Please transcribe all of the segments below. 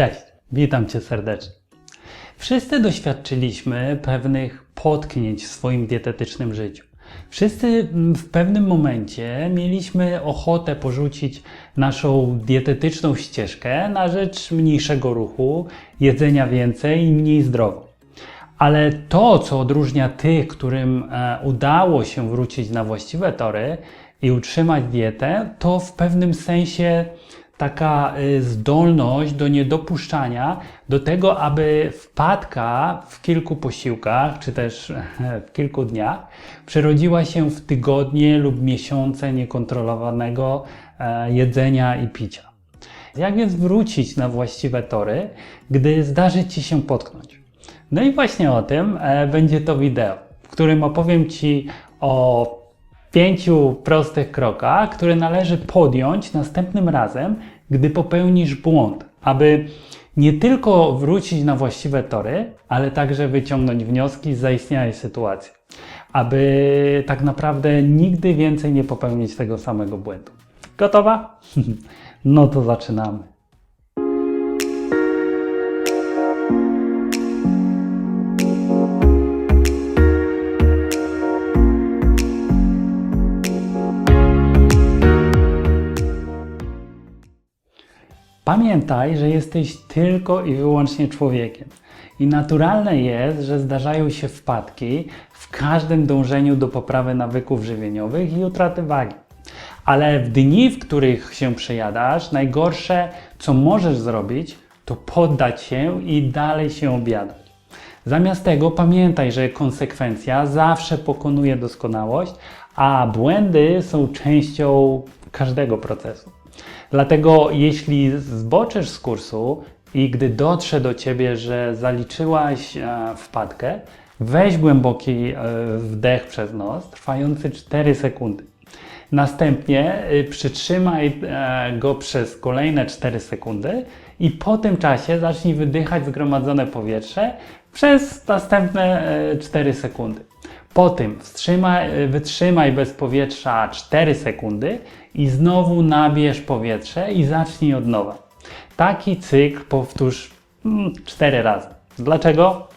Cześć, witam Cię serdecznie. Wszyscy doświadczyliśmy pewnych potknięć w swoim dietetycznym życiu. Wszyscy mm, w pewnym momencie mieliśmy ochotę porzucić naszą dietetyczną ścieżkę na rzecz mniejszego ruchu, jedzenia więcej i mniej zdrowo. Ale to, co odróżnia tych, którym e, udało się wrócić na właściwe tory i utrzymać dietę, to w pewnym sensie taka y, zdolność do niedopuszczania do tego, aby wpadka w kilku posiłkach, czy też w kilku dniach, przerodziła się w tygodnie lub miesiące niekontrolowanego e, jedzenia i picia. Jak więc wrócić na właściwe tory, gdy zdarzy Ci się potknąć? No i właśnie o tym e, będzie to wideo, w którym opowiem Ci o pięciu prostych krokach, które należy podjąć następnym razem, gdy popełnisz błąd, aby nie tylko wrócić na właściwe tory, ale także wyciągnąć wnioski z zaistniałej sytuacji, aby tak naprawdę nigdy więcej nie popełnić tego samego błędu. Gotowa? No to zaczynamy. Pamiętaj, że jesteś tylko i wyłącznie człowiekiem. I naturalne jest, że zdarzają się wpadki w każdym dążeniu do poprawy nawyków żywieniowych i utraty wagi. Ale w dni, w których się przejadasz, najgorsze, co możesz zrobić, to poddać się i dalej się obiadać. Zamiast tego pamiętaj, że konsekwencja zawsze pokonuje doskonałość, a błędy są częścią każdego procesu. Dlatego jeśli zboczysz z kursu i gdy dotrze do ciebie, że zaliczyłaś e, wpadkę, weź głęboki e, wdech przez nos, trwający 4 sekundy. Następnie e, przytrzymaj go przez kolejne 4 sekundy i po tym czasie zacznij wydychać zgromadzone powietrze przez następne 4 sekundy. Po tym wstrzymaj, wytrzymaj bez powietrza 4 sekundy i znowu nabierz powietrze i zacznij od nowa. Taki cykl powtórz 4 razy. Dlaczego?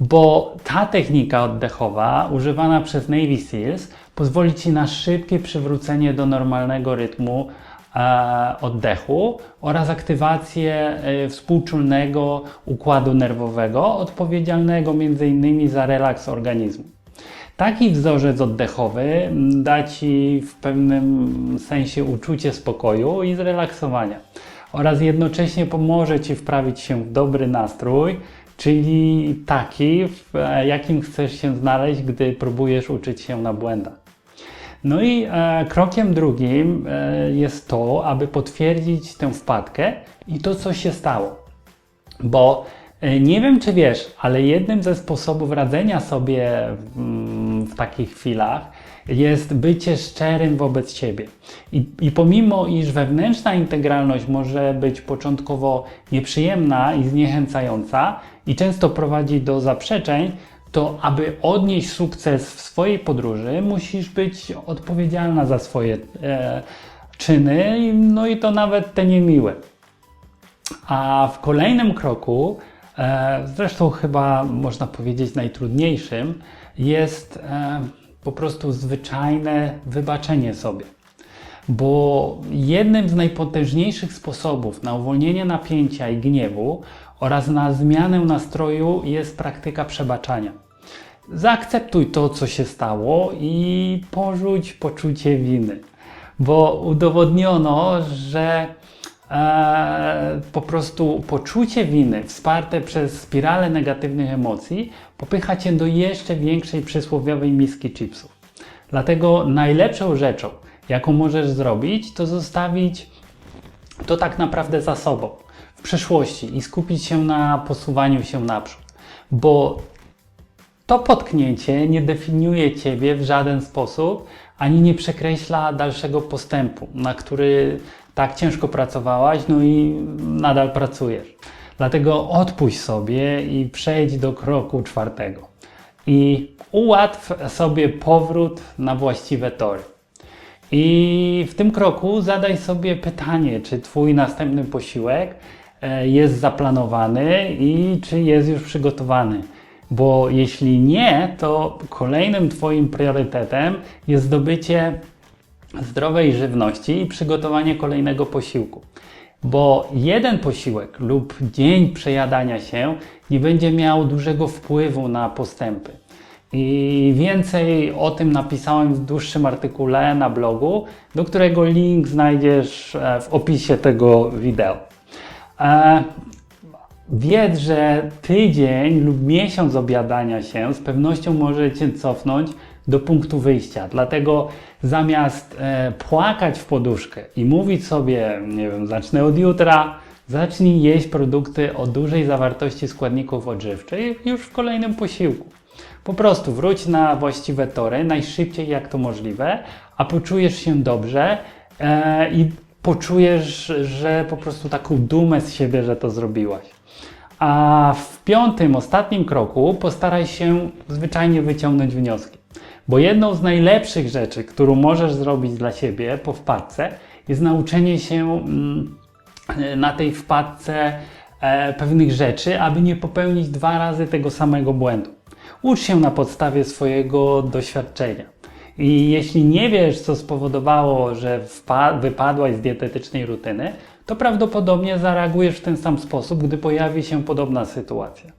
Bo ta technika oddechowa używana przez Navy SEALs pozwoli Ci na szybkie przywrócenie do normalnego rytmu e, oddechu oraz aktywację e, współczulnego układu nerwowego odpowiedzialnego m.in. za relaks organizmu. Taki wzorzec oddechowy da Ci w pewnym sensie uczucie spokoju i zrelaksowania oraz jednocześnie pomoże Ci wprawić się w dobry nastrój, czyli taki, w jakim chcesz się znaleźć, gdy próbujesz uczyć się na błędach. No i e, krokiem drugim e, jest to, aby potwierdzić tę wpadkę i to, co się stało. Bo nie wiem, czy wiesz, ale jednym ze sposobów radzenia sobie w, w takich chwilach jest bycie szczerym wobec siebie. I, I pomimo, iż wewnętrzna integralność może być początkowo nieprzyjemna i zniechęcająca i często prowadzi do zaprzeczeń, to aby odnieść sukces w swojej podróży, musisz być odpowiedzialna za swoje e, czyny, no i to nawet te niemiłe. A w kolejnym kroku, e, zresztą chyba można powiedzieć najtrudniejszym, jest e, po prostu zwyczajne wybaczenie sobie. Bo jednym z najpotężniejszych sposobów na uwolnienie napięcia i gniewu oraz na zmianę nastroju jest praktyka przebaczania. Zaakceptuj to, co się stało i porzuć poczucie winy, bo udowodniono, że e, po prostu poczucie winy wsparte przez spiralę negatywnych emocji popycha cię do jeszcze większej przysłowiowej miski chipsów. Dlatego najlepszą rzeczą, jaką możesz zrobić, to zostawić to tak naprawdę za sobą w przeszłości i skupić się na posuwaniu się naprzód. Bo to potknięcie nie definiuje Ciebie w żaden sposób, ani nie przekreśla dalszego postępu, na który tak ciężko pracowałaś, no i nadal pracujesz. Dlatego odpuść sobie i przejdź do kroku czwartego. I ułatw sobie powrót na właściwe tory. I w tym kroku zadaj sobie pytanie, czy Twój następny posiłek e, jest zaplanowany i czy jest już przygotowany. Bo jeśli nie, to kolejnym Twoim priorytetem jest zdobycie zdrowej żywności i przygotowanie kolejnego posiłku. Bo jeden posiłek lub dzień przejadania się nie będzie miał dużego wpływu na postępy. I więcej o tym napisałem w dłuższym artykule na blogu, do którego link znajdziesz e, w opisie tego wideo. E, Wiedz, że tydzień lub miesiąc obiadania się z pewnością może Cię cofnąć do punktu wyjścia. Dlatego zamiast e, płakać w poduszkę i mówić sobie, nie wiem, zacznę od jutra, zacznij jeść produkty o dużej zawartości składników odżywczych już w kolejnym posiłku. Po prostu wróć na właściwe tory najszybciej jak to możliwe, a poczujesz się dobrze e, i poczujesz, że po prostu taką dumę z siebie, że to zrobiłaś. A w piątym, ostatnim kroku postaraj się zwyczajnie wyciągnąć wnioski. Bo jedną z najlepszych rzeczy, którą możesz zrobić dla siebie po wpadce, jest nauczenie się mm, na tej wpadce e, pewnych rzeczy, aby nie popełnić dwa razy tego samego błędu. Ucz się na podstawie swojego doświadczenia. I jeśli nie wiesz, co spowodowało, że wypadłaś z dietetycznej rutyny, to prawdopodobnie zareagujesz w ten sam sposób, gdy pojawi się podobna sytuacja.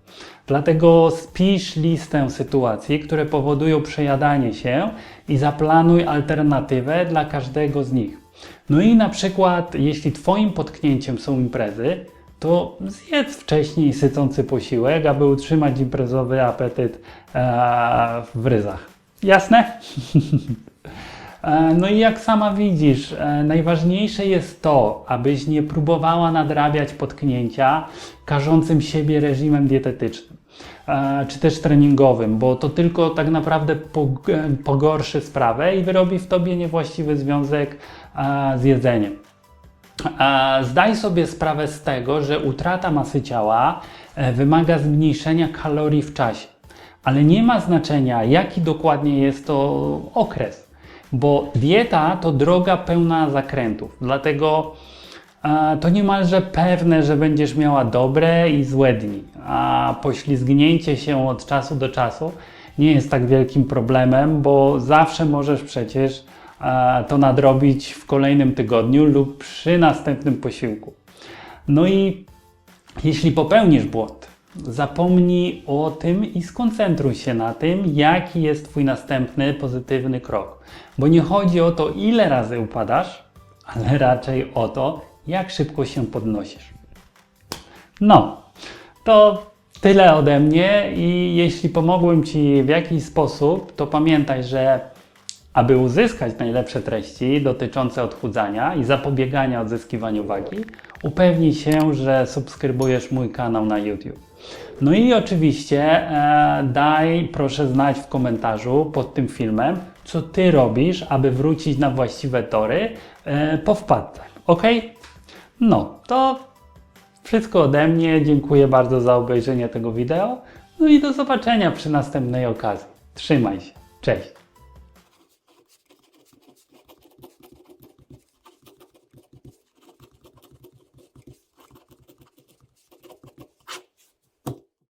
Dlatego spisz listę sytuacji, które powodują przejadanie się i zaplanuj alternatywę dla każdego z nich. No i na przykład, jeśli Twoim potknięciem są imprezy, to zjedz wcześniej sycący posiłek, aby utrzymać imprezowy apetyt e, w ryzach. Jasne? E, No i jak sama widzisz, e, najważniejsze jest to, abyś nie próbowała nadrabiać potknięcia karzącym siebie reżimem dietetycznym e, czy też treningowym, bo to tylko tak naprawdę pog- pogorszy sprawę i wyrobi w tobie niewłaściwy związek z jedzeniem. Zdaj sobie sprawę z tego, że utrata masy ciała wymaga zmniejszenia kalorii w czasie, ale nie ma znaczenia, jaki dokładnie jest to okres, bo dieta to droga pełna zakrętów, dlatego e, to niemalże pewne, że będziesz miała dobre i złe dni, a poślizgnięcie się od czasu do czasu nie jest tak wielkim problemem, bo zawsze możesz przecież e, to nadrobić w kolejnym tygodniu lub przy następnym posiłku. No i jeśli popełnisz błąd, zapomnij o tym i skoncentruj się na tym, jaki jest Twój następny pozytywny krok. Bo nie chodzi o to, ile razy upadasz, ale raczej o to, jak szybko się podnosisz. No, to tyle ode mnie i jeśli pomogłem Ci w jakiś sposób, to pamiętaj, że aby uzyskać najlepsze treści dotyczące odchudzania i zapobiegania odzyskiwaniu wagi, upewnij się, że subskrybujesz mój kanał na YouTube. No i oczywiście e, daj proszę znać w komentarzu pod tym filmem, co Ty robisz, aby wrócić na właściwe tory e, po wpadce. Ok? No, to wszystko ode mnie. Dziękuję bardzo za obejrzenie tego wideo. No i do zobaczenia przy następnej okazji. Trzymaj się. Cześć.